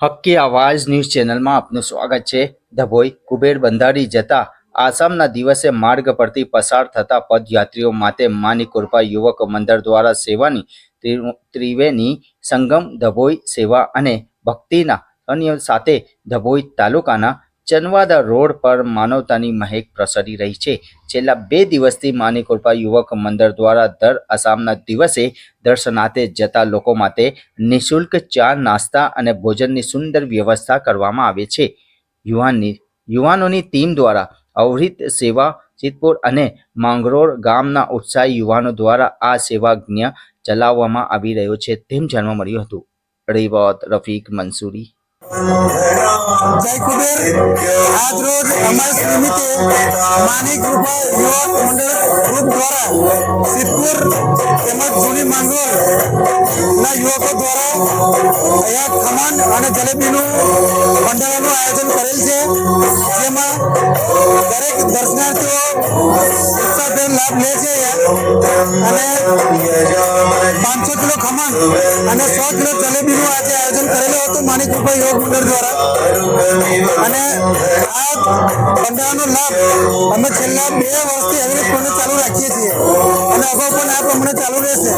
હક્કી આવાજ ન્યૂઝ ચેનલમાં આપનું સ્વાગત છે. ધભોઈ, કુબેર બંધારી જતા આસામના દિવસે માર્ગ પરથી પસાર થતા પદયાત્રીઓ માટે માની કૃપા યુવક મંડળ દ્વારા સેવાની ત્રિવેની સંગમ, ધભોઈ સેવા અને ભક્તિના અન્ય સાથે ધભોઈ તાલુકાના ચનવાદા રોડ પર માનવતાની મહેક પ્રસરી રહી છે. છેલ્લા બે દિવસથી માની યુવક મંડળ દ્વારા દર આસામના દિવસે દર્શનાર્થે જતા લોકો માટે નિઃશુલ્ક ચા, નાસ્તા અને ભોજનની સુંદર વ્યવસ્થા કરવામાં આવે છે. યુવાનની યુવાનોની ટીમ દ્વારા અવહિત સેવા, ચિતપુર અને માંગરોળ ગામના ઉત્સાહી યુવાનો દ્વારા આ સેવાજ્ઞ ચલાવવામાં આવી રહ્યો છે. તેમ જાણવા મળ્યું હતું. રિવોત રફીક મંસૂરી. જય કુબેર. આજ રોજ અમારી નિમિત્તે માની કૃપા યુવક મંડળ ગ્રુપ દ્વારા સિદ્ધપુર તેમજ જૂની માંગોલ ના યુવકો દ્વારા અહીંયા ખમણ અને જલેબીનું મંડળનું આયોજન કરેલ છે. જેમાં દરેક દર્શનાર્થીઓ ઉત્સાહભેર લાભ લે છે. અને પાંચસો કિલો ખમણ અને સો કિલો જલેબીનું આજે આયોજન કરેલું હતું માની કૃપા યોગ મંડળ દ્વારા. અને આ ભંડારાનો લાભ અમે છેલ્લા બે વર્ષથી અવિરતપણે ચાલુ રાખીએ છીએ. અને અગાઉ પણ આ પ્રમાણે ચાલુ રહેશે.